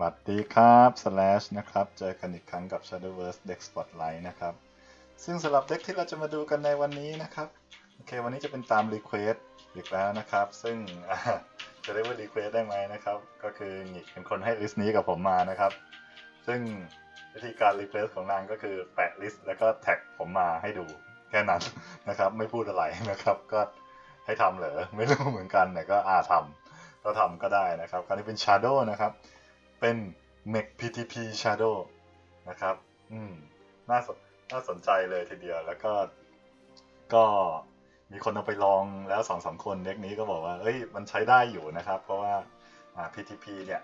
สวัสดีครับ slash นะครับ เจอกันอีกครั้งกับ Shadowverse Deck Spotlight นะครับ ซึ่งสำหรับเด็กที่เราจะมาดูกันในวันนี้นะครับ โอเค วันนี้จะเป็นตาม Request อีกแล้วนะครับ ซึ่งจะเรียกว่า Request ได้ไหมนะครับ ก็คือหงิกเป็นคนให้ลิสต์นี้กับผมมานะครับ ซึ่งวิธีการ Request ของนางก็คือแปะลิสต์แล้วก็แท็กผมมาให้ดูแค่นั้นนะครับ ไม่พูดอะไรนะครับ ก็ให้ทำเหรอ ไม่รู้เหมือนกันแต่ก็อาทำก็ทำก็ได้นะครับ คราวนี้เป็น Shadow นะครับ เป็น MEC PTP Shadow นะครับ อืม น่าสนน่าสนใจเลยทีเดียว แล้วก็ ก็มีคนเอาไปลองแล้วสองสามคนเด็กนี้ก็บอกว่า เอ้ย มันใช้ได้อยู่นะครับ เพราะว่า PTP เนี่ย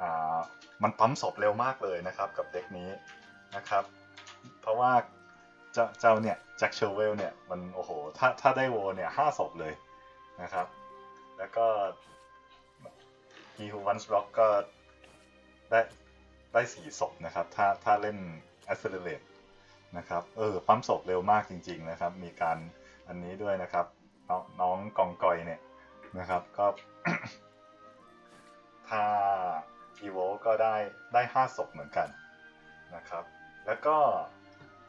อ่ามันปั๊มศพเร็วมากเลยนะครับกับเด็กนี้นะครับ เพราะว่าเจ้าเจ้าเนี่ยแจ็คเชลเวลเนี่ยมันโอ้โห ถ้าถ้าได้โวเนี่ยห้าศพเลยนะครับ แล้วก็ He Who Once Rock ก็ ได้ได้สี่ศพนะครับ ถ้าถ้าเล่น Accelerate นะครับ เออ ปั๊มศพเร็วมากจริง ๆนะครับ มีการอันนี้ด้วยนะครับน้องน้องกองกอยเนี่ยนะครับ ก็ ถ้า e v o ก็ได้ได้ห้าศพเหมือนกันนะครับ แล้วก็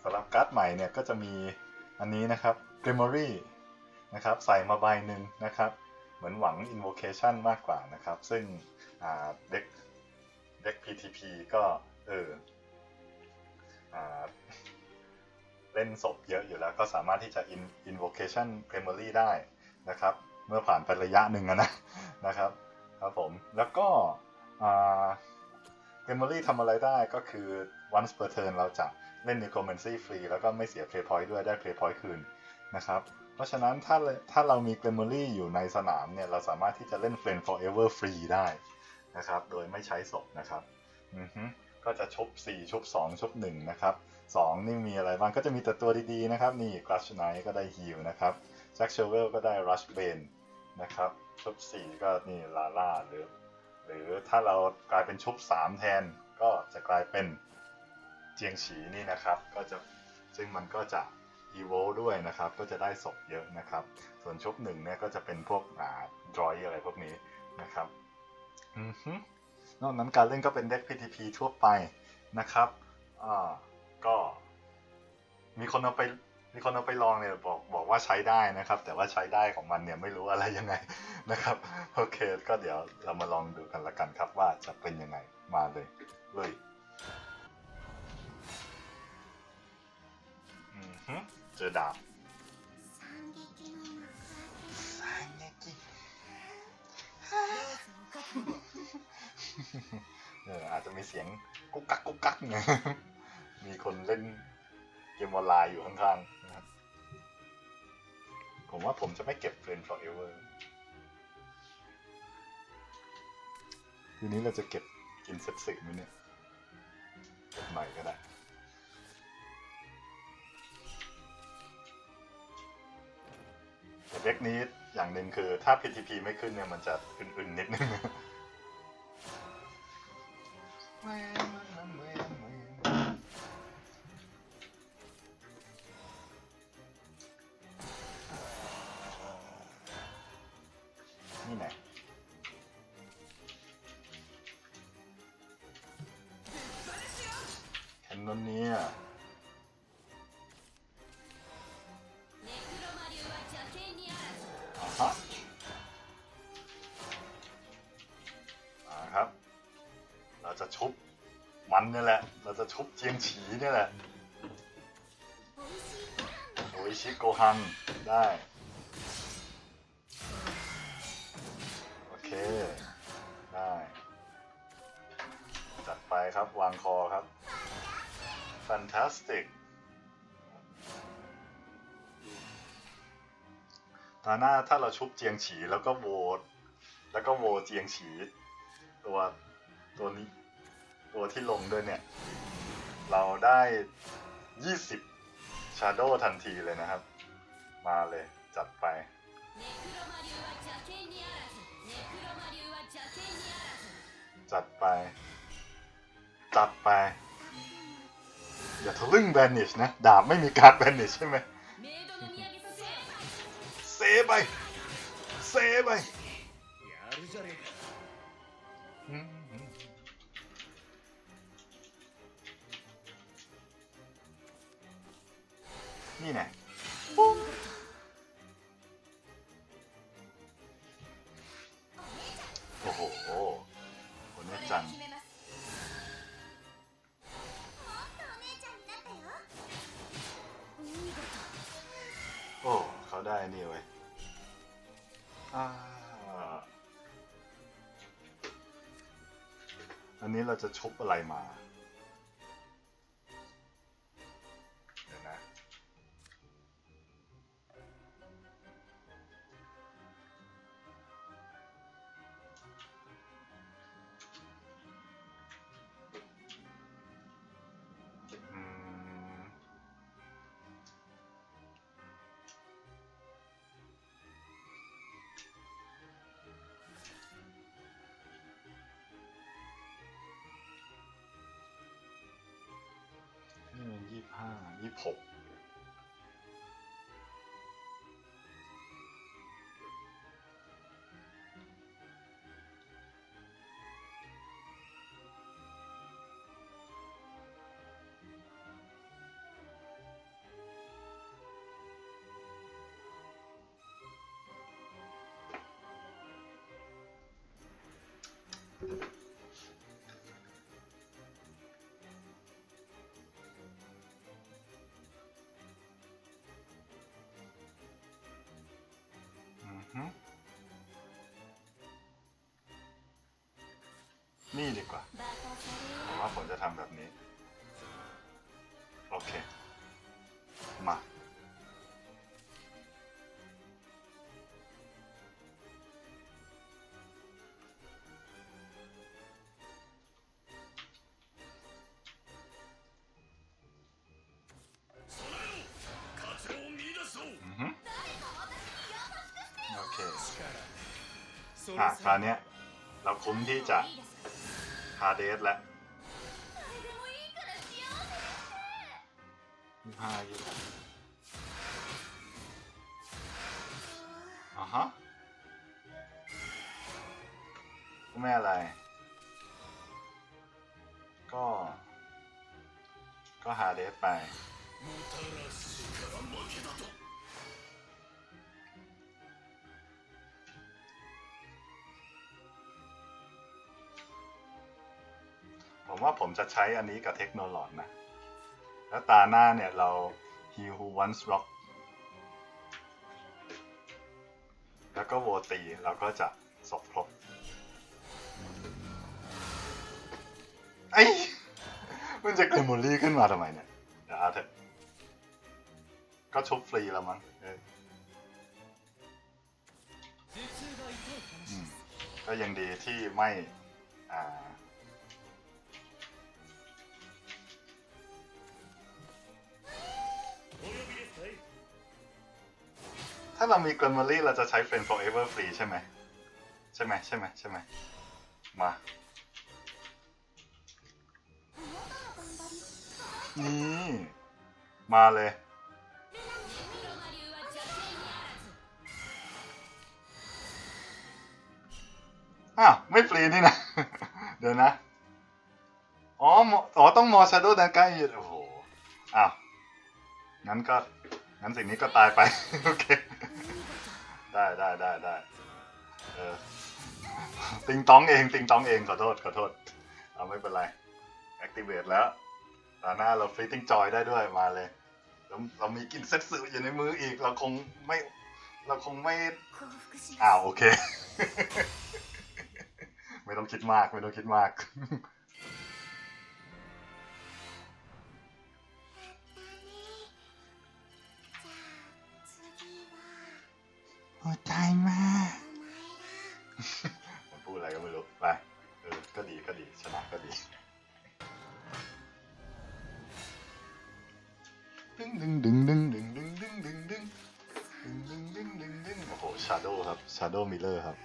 สำหรับการ์ดใหม่เนี่ยก็จะมีอันนี้นะครับ Grimory นะครับ ใส่มาใบหนึ่งนะครับ เหมือนหวัง invocation มากกว่านะครับ ซึ่งเด็ก เด็ก PTP ก็เอออเล่นศพเยอะอยู่แล้วก็สามารถที่จะ in invocation primary ได้นะครับ เมื่อผ่านไประยะหนึ่งนะนะครับครับผมแล้วก็อ่า Memory ทำอะไรได้ก็คือ once per turn เราจะเล่น Necromancy ฟรีแล้วก็ไม่เสีย Play Point ด้วยได้ Play Point คืนนะครับเพราะฉะนั้นถ้าถ้าเรามี Memory อยู่ในสนามเนี่ยเราสามารถที่จะเล่น Flame Forever ฟรีได้ นะครับ โดยไม่ใช้ศพนะครับอือฮึก็จะชุบ4 ชุบ 2 ชุบ1นะครับ2นี่มีอะไรบ้างก็จะมีแต่ตัวดีๆนะครับ นี่ Crush Knight ก็ได้ Heal นะครับ Jack Shovel ก็ได้ Rush Bane นะครับชุบ 4 ก็นี่ลาล่าหรือ หรือถ้าเรากลายเป็นชุบ 3 แทนก็จะกลายเป็นเจียงฉีนี่นะครับ ก็จะซึ่งมันก็จะ e v o ด้วยนะครับ ก็จะได้ศพเยอะนะครับ ส่วนชุบหนึ่งเนี่ยก็จะเป็นพวกอ่า droid อะไรพวกนี้นะครับ นอกนั้นการเล่นก็เป็นเด็ก PTP ทั่วไปนะครับอ่าก็มีคนเอาไปมีคนเอาไปลองเนี่ยบอกบอกว่าใช้ได้นะครับ แต่ว่าใช้ได้ของมันเนี่ยไม่รู้อะไรยังไงนะครับโอเค ก็เดี๋ยวเรามาลองดูกันละกันครับว่าจะเป็นยังไงมาเลยเลยอือฮึเจอดาบซาน เอออาจจะมีเสียงกุ๊กกักกุ๊กกักเนี่ยมีคนเล่นเกมออนไลน์อยู่ข้างๆนะครับผมว่าผมจะไม่เก็บเฟรนด์ forever ทีนี้เราจะเก็บกินเซ็ตสิไหมเนี่ยเก็บใหม่ก็ได้ แต่เด็กนี้อย่างหนึ่งคือถ้า PTP ไม่ขึ้นเนี่ยมันจะอื่นๆนิดนึง เจียงฉีนี่แหละโอ้ยชิโกฮังได้ โอเค ได้ จัดไปครับ วางคอครับ fantastic ตาหน้าถ้าเราชุบเจียงฉีแล้วก็โวแล้วก็โวเจียงฉีตัวตัวนี้ ตัวที่ลงด้วยเนี่ย เราได้ 20 Shadow ทันทีเลยนะครับ มาเลยจัดไป จัดไป จัดไป อย่าทะลึ่งแบนนิชนะ ดาบไม่มีการแบนนิชใช่ไหมเซไป เซไป นี่แน่โอ้โหคนนี้งโอ้เขาได้นี่เว้ยอันนี้เราจะชบอะไรมา 啊你跑 นี่ดีกว่า ผมว่าผมจะทำแบบนี้ โอเค มาโอเคค่ะคราวนี้เราคุ้มที่จะ คาเดสแล้วห้ายี่ ผมจะใช้อันนี้กับเทคโนโลยีนะ แล้วตาหน้าเนี่ยเรา he who once rock แล้วก็โวตีเราก็จะสบครบไอ้ยมันจะเกิดมูลี่ขึ้นมาทำไมเนี่ย เดี๋ยวเอาเถอะก็ชุบฟรีแล้วมั้งก็ยังดีที่ไม่ อ่า ถ้าเรามี Grammarly เราจะใช้ Friend Forever Free ใช่ไหมใช่ไหมใช่ไหมใช่ไหมมานี่มาเลย อ้าว ไม่ฟรีนี่นะ เดี๋ยวนะ อ๋อ อ๋อ ต้องมอชาโดดันใกล้โอ้โห อ้าว งั้นก็ งั้นสิ่งนี้ก็ตายไป โอเค ได้ได้ได้ได้เออติงต้องเองติงต้องเองขอโทษขอโทษ เอาไม่เป็นไร activate แล้วตาหน้าเรา fleeting joy ได้ด้วยมาเลยเราเรามีกินเซตสื่ออยู่ในมืออีก เราคงไม่ เราคงไม่ อ้าวโอเค ไม่ต้องคิดมากไม่ต้องคิดมาก หัวใจมาก มันพูดอะไรก็ไม่รู้ ไป เออ ก็ดีก็ดี ชนะก็ดีดึงดึงดึงดึงดึงดึงดึงดึงดึงดึงดึงดึงดึงดึงโอ้โหชาโดครับชาโดมิเลอร์ครับ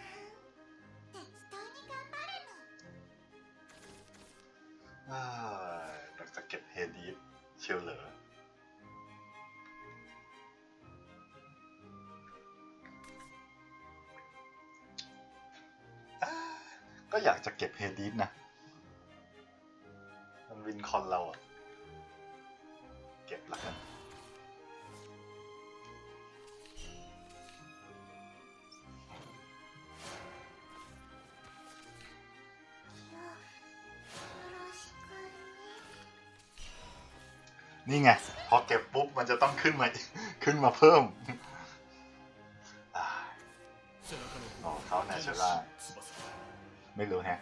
ี่ไง พอเก็บปุ๊บมันจะต้องขึ้นมาขึ้นมาเพิ่มโอ้เขาแนชล่าไม่รู้แฮะ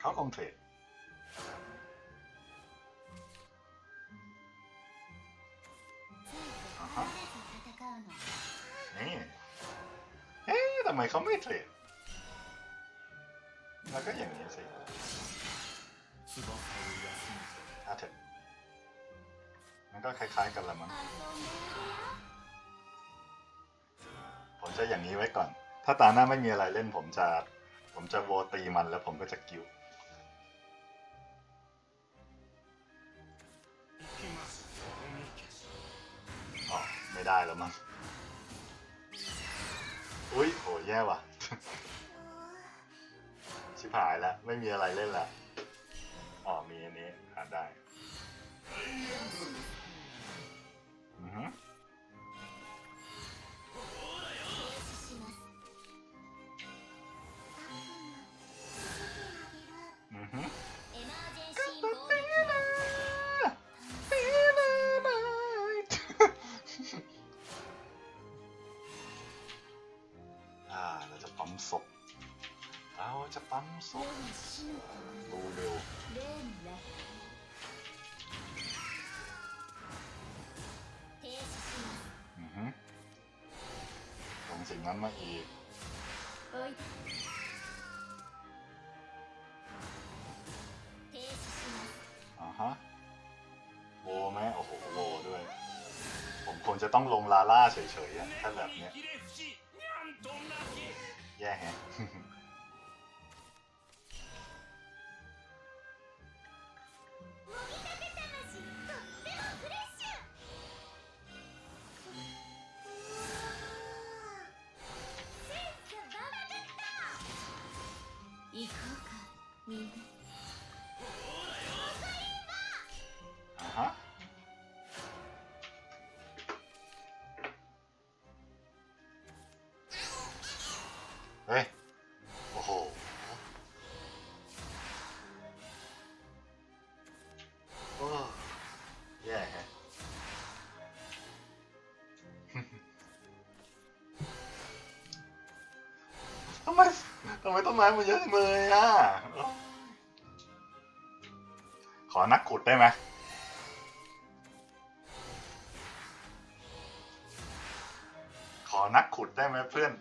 เขาคงเทรดนี่เฮ้ยทำไมเขาไม่เทรด มันก็อย่างนี้สิอาเถอะมันก็คล้ายๆกันละมั้งผมจะอย่างนี้ไว้ก่อน ถ้าตาหน้าไม่มีอะไรเล่นผมจะ ผมจะโวตีมันแล้วผมก็จะกิ้วไม่ได้แล้วมั้ง อุ้ยโหแย่ว่ะ ชิบหายแล้ว ไม่มีอะไรเล่นละอ๋อมีอันนี้ นั้นมาอีก เอ้ยอ่าฮะโวไหมโอ้โหโวด้วย ผมคงจะต้องลงลาล่าเฉยๆอะถ้าแบบเนี้ยแย่แฮะ ทำไมต้นไม้มันเยอะจังเลยอะ ขอนักขุดได้ไหมขอนักขุดได้ไหมเพื่อน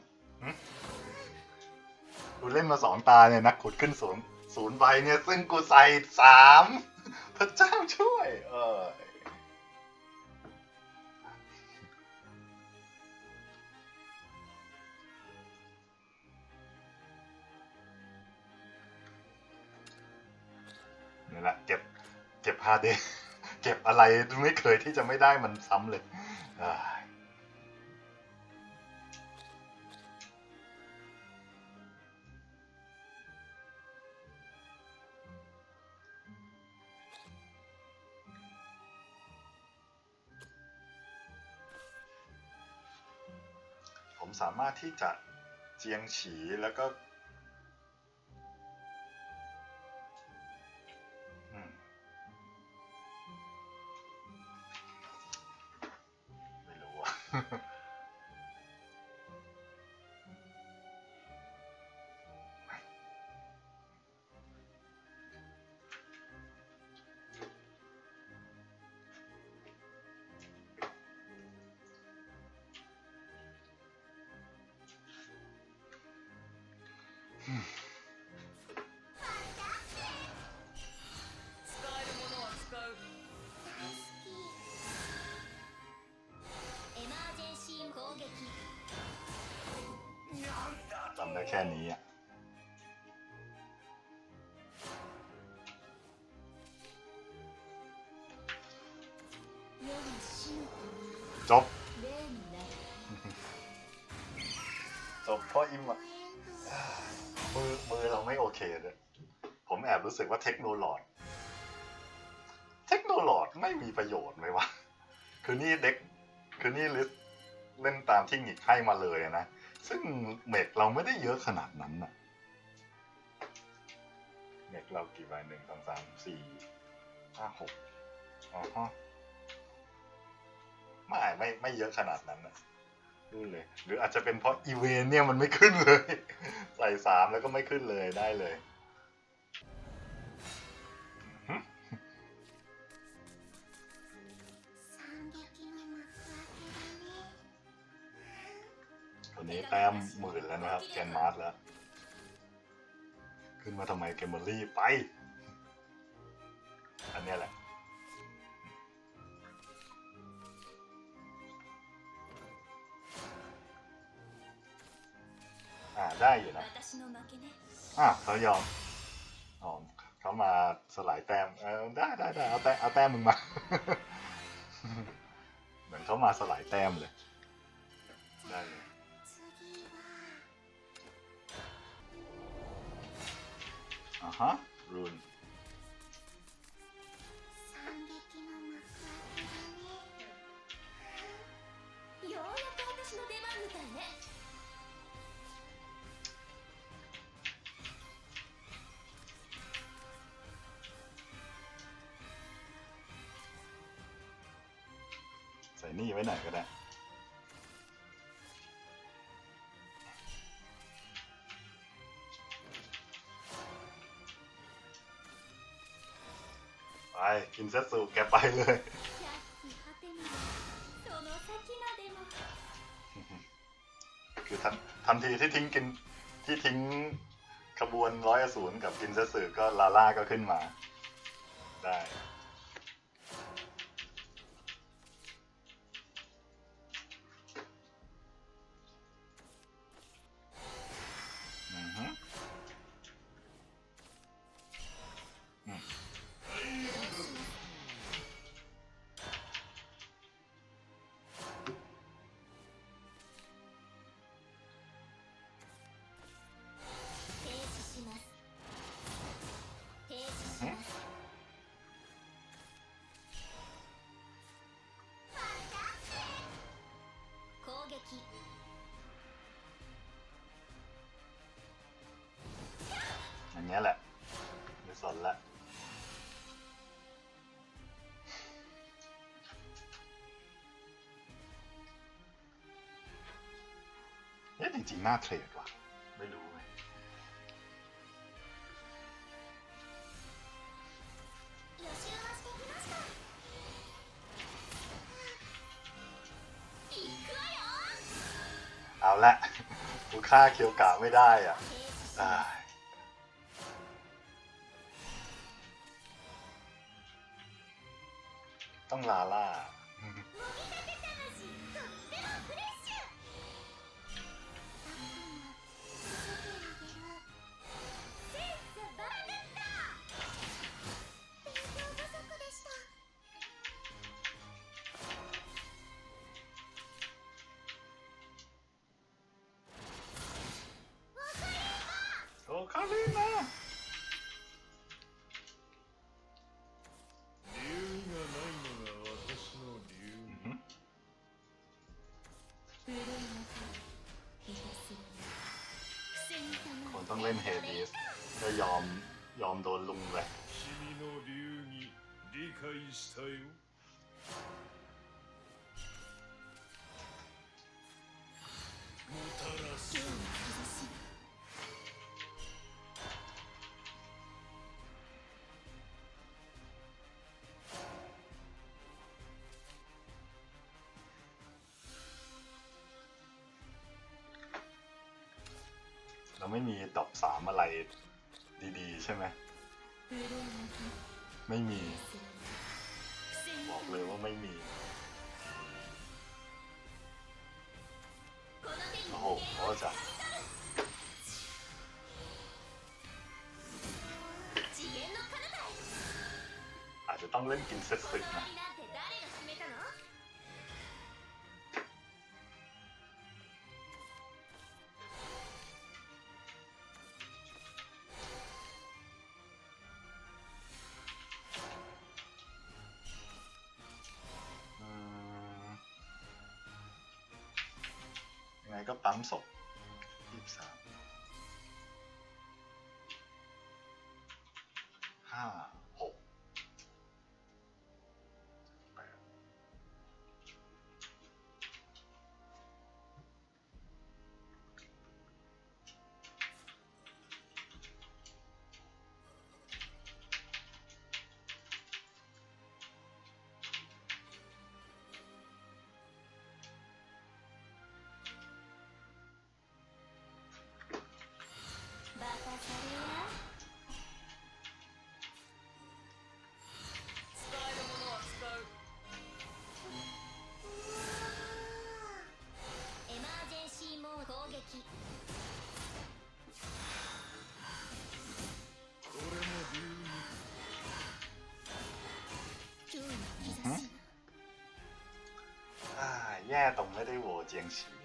กูเล่นมาสองตาเนี่ยนักขุดขึ้นศูนย์ศูนย์ใบเนี่ย ซึ่งกูใส่สามพระเจ้าช่วย เออ นี่แหละเก็บเก็บฮาเดเก็บอะไรไม่เคยที่จะไม่ได้มันซ้ำเลยผมสามารถที่จะเจียงฉีแล้วก็ จบ จบเพราะอิมอะมือมือเราไม่โอเคเลยผมแอบรู้สึกว่าเทคโนโลยีเทคโนโลยีไม่มีประโยชน์ไหมวะ คือนี่เด็ก คือนี่ลิสเล่นตามที่หงิกให้มาเลยนะ ซึ่งเมกเราไม่ได้เยอะขนาดนั้นน่ะเมกเรากี่ใบหนึ่งสองสามสี่ห้าหกอ๋อ ไม่ไม่ไม่เยอะขนาดนั้นนะนู่นเลย หรืออาจจะเป็นเพราะอีเวนเนี่ยมันไม่ขึ้นเลย ใส่สามแล้วก็ไม่ขึ้นเลยได้เลยวันนี้แต้มหมื่นแล้วนะครับแกนมาร์สแล้ว ขึ้นมาทำไมเกมเบอรี่ไป อันนี้แหละ อะเขายอมอ๋อเขามาสลายแต้มเออได้ได้ได้เอาแต้มเอาแต้มมึงมา เหมือนเขามาสลายแต้มเลย ได้เลยอ่าฮะรูน ส่นี่ไว้หน่อยก็ได้ ไปกินเซตสูแกไปเลย คือทันทันทีที่ทิ้งกินที่ทิ้งขบวนร้อยศูนย์กับกินเซตสึก็ลาล่าก็ขึ้นมา ได้ ริงๆน่าเทรดว่ะ ไม่รู้ไงเอาละกูค่าเคียวกะไม่ได้อะ ราไม่มีดอบสามอะไรดีๆ ใช่ไหม ไม่มี บอกเลยว่าไม่มี โอ้โหเขาจะอาจจะต้องเล่นกินเซตสึกนะ ไงก็ปั๊มศพยี่สามห้า เจียงฉีเนี่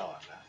ไ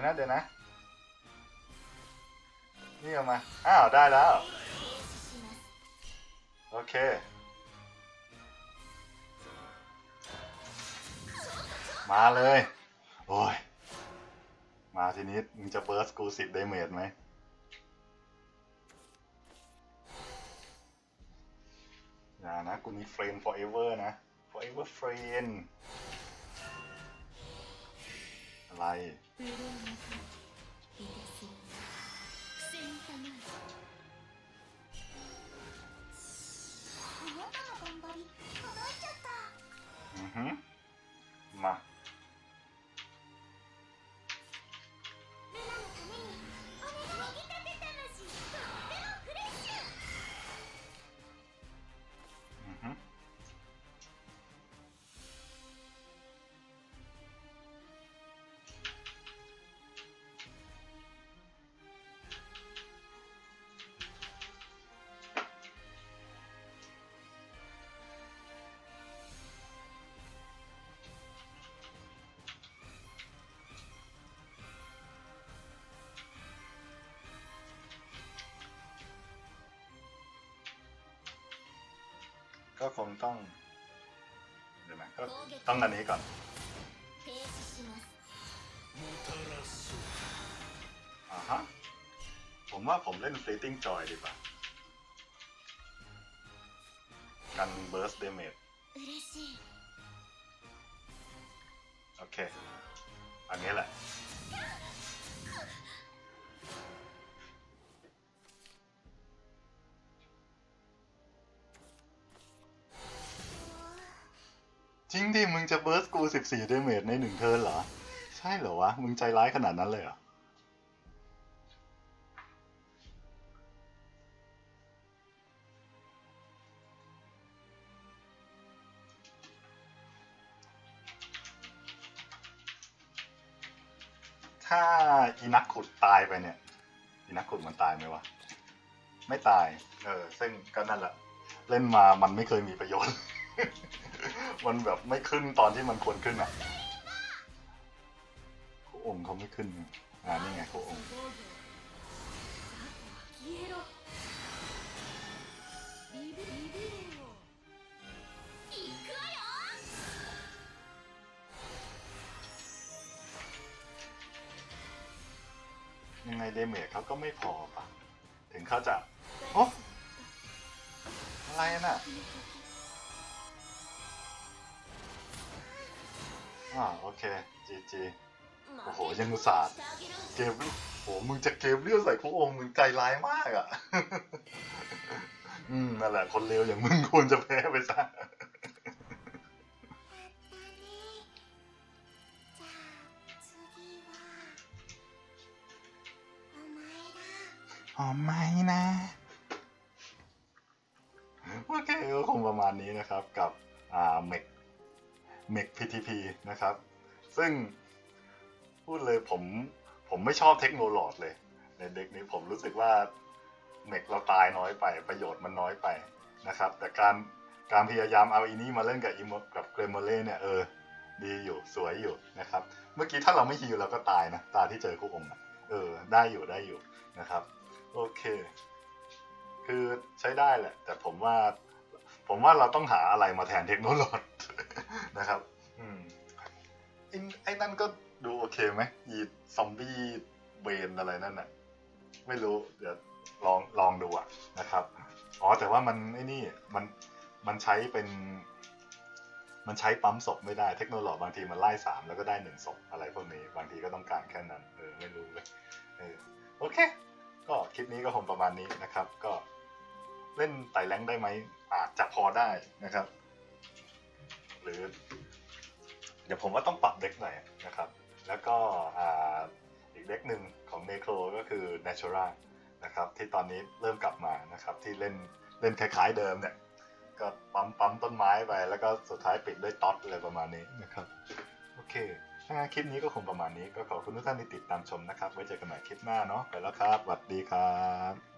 ยวนะเดี๋ยวนะ นี่เอามา อ้าว ได้แล้ว โอเค มาเลย โอ้ย มาทีนี้ มึงจะเบิร์สกูสิบได้เมดไหมอย่านะ กูมีเฟรม forever นะ forever friend อะไร 無論なくいいですよ苦戦たまえあなたの頑張り叶えちゃった อือฮึมา ル ก็คงต้องเดี๋ยวก็ต้องอันนี้ก่อนอ่าฮะผมว่าผมเล่น Fleeting Joy ดีกว่า กัน Burst Damage โอเค อันนี้แหละ จริงดิมึงจะเบิร์สกู14เดเมจในหนึ่งเทิร์นเหรอ ใช่เหรอวะ มึงใจร้ายขนาดนั้นเลยเหรอ ถ้าอีนักขุดตายไปเนี่ย อีนักขุดมันตายไหมวะ ไม่ตาย เออ ซึ่งก็นั่นแหละ เล่นมามันไม่เคยมีประโยชน์ มันแบบไม่ขึ้นตอนที่มันควรขึ้นอะโคองเขาไม่ขึ้น อ่านี่ไงโคองยังไงเดเมจเขาก็ไม่พอปะถึงเขาจะโอ้อะไรน่ะ อ่าโอเคจีจีโอ้โหยังอุตส่าห์เกมโหมึงจะเกมเลี้ยวใส่พระองค์มึงใจร้ายมากอะ อืมนั่นแหละคนเลวอย่างมึงควรจะแพ้ไปซะ ซึ่งพูดเลยผมผมไม่ชอบเทคโนโลยีเลย ในเด็กนี้ผมรู้สึกว่าเมกเราตายน้อยไป ประโยชน์มันน้อยไปนะครับ แต่การการพยายามเอาอีนี่มาเล่นกับอีมกับเกรมเมเล่เนี่ยเออดีอยู่สวยอยู่นะครับ เมื่อกี้ถ้าเราไม่ฮิวเราก็ตายนะตาที่เจอคู่องค์เออได้อยู่ได้อยู่นะครับ โอเค คือใช้ได้แหละ แต่ผมว่า ผมว่าเราต้องหาอะไรมาแทนเทคโนโลยีนะครับ อืม ไอ้ไอ้นั่นก็ดูโอเคไหมยีซอมบี้เวนอะไรนั่นน่ะ ไม่รู้ เดี๋ยวลองลองดูอะนะครับ อ๋อแต่ว่ามันไอ้นี่มันมันใช้เป็น มันใช้ปั๊มศพไม่ได้เทคโนโลยีบางทีมันไล่สามแล้วก็ได้หนึ่งศพอะไรพวกนี้ บางทีก็ต้องการแค่นั้น เออไม่รู้เลยเออโอเค ก็คลิปนี้ก็คงประมาณนี้นะครับ ก็เล่นไต่แรงได้ไหมอาจจะพอได้นะครับ หรือ ดี๋ยวผมว่าต้องปรับเด็กหน่อยนะครับ แล้วก็อีกเด็กหนึ่งของเนโครก็คือ Natura นะครับที่ตอนนี้เริ่มกลับมานะครับที่เล่นเล่นคล้าย ๆเดิมเนี่ยก็ปั๊มปั๊มต้นไม้ไป แล้วก็สุดท้ายปิดด้วยท็อตอะไรประมาณนี้นะครับโอเคถ้างั้นคลิปนี้ก็คงประมาณนี้ก็ขอบคุณทุกท่านที่ติดตามชมนะครับ ไว้เจอกันใหม่คลิปหน้าเนาะไปแล้วครับสวัสดีครับ